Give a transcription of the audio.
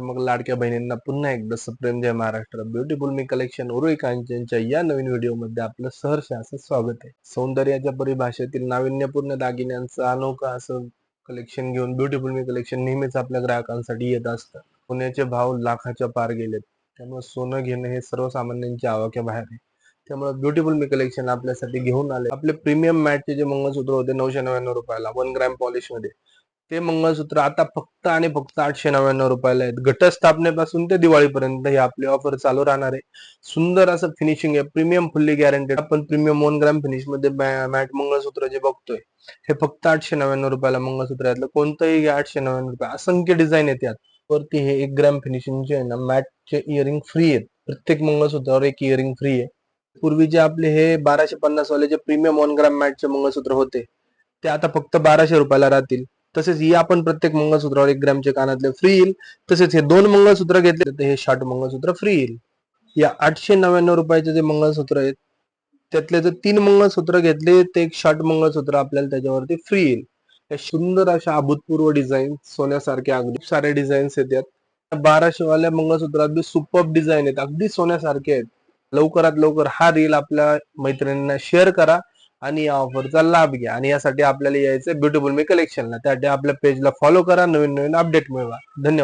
मग लाडक्या बहिणींना पुन्हा एकदा सप्रेम जय महाराष्ट्र. ब्युटिफुल मी कलेक्शन उरुई कांचनच्या या नवीन व्हिडिओमध्ये आपलं सहर्ष असं स्वागत आहे. सौंदर्याच्या परिभाषेतील नाविन्यपूर्ण दागिन्यांचं अनोखं असं कलेक्शन घेऊन ब्युटिफुल मी कलेक्शन नेहमीच आपल्या ग्राहकांसाठी येत असतं. पुण्याचे भाव लाखाच्या पार गेलेत. त्यामुळे सोनं घेणं हे सर्वसामान्यांच्या आवाक्या बाहेर आहे. त्यामुळे ब्युटिफुल मी कलेक्शन आपल्यासाठी घेऊन आले. आपले प्रीमियम मॅटचे जे मंगळसूत्र होते नऊशे नव्याण्णव रुपयाला वन ग्रॅम पॉलिशमध्ये. ते मंगळसूत्र आता फक्त आणि फक्त आठशे नव्याण्णव रुपयाला आहेत. घटस्थापनेपासून ते दिवाळीपर्यंत ही आपली ऑफर चालू राहणार आहे. सुंदर असं फिनिशिंग आहे. प्रीमियम फुल्ली गॅरंटेड आपण प्रीमियम वन ग्राम फिनिशमध्ये मॅट मंगळसूत्र जे बघतोय हे फक्त आठशे नव्याण्णव रुपयाला मंगळसूत्र यातलं कोणतंही आठशे नव्याण्णव रुपये. असंख्य डिझाईन आहेत यात. वरती हे एक ग्रॅम फिनिशिंगचे आहे ना मॅटचे इयरिंग फ्री आहेत. प्रत्येक मंगळसूत्रावर एक इयरिंग फ्री आहे. पूर्वी जे आपले हे बाराशे पन्नास वाले जे प्रीमियम वन ग्राम मॅटचे मंगळसूत्र होते ते आता फक्त बाराशे रुपयाला राहतील. तसेच ही आपण प्रत्येक मंगळसूत्रावर एक ग्रॅमचे कानातले फ्री येईल. तसेच हे दोन मंगळसूत्र घेतले तर हे शार्ट मंगळसूत्र फ्री येईल. या आठशे नव्याण्णव रुपयाचे जे मंगळसूत्र आहेत त्यातले जर तीन मंगळसूत्र घेतले ते एक शॉर्ट मंगळसूत्र आपल्याला त्याच्यावरती फ्री येईल. या सुंदर अशा अभूतपूर्व डिझाईन सोन्यासारख्या अगदी सारे डिझाईन्स येतात बाराशेवाल्या बाराशे वाल्या मंगळसूत्रात बी सुपर डिझाईन आहेत अगदी सोन्यासारखे आहेत. लवकरात लवकर हा रील आपल्या मैत्रिणींना शेअर करा. आणि या ऑफरचा लाभ घ्या. आणि यासाठी आपल्याला यायचं ब्युटिफुल मी कलेक्शनला त्यासाठी आपल्या पेजला फॉलो करा. नवीन नवीन अपडेट मिळवा. धन्यवाद.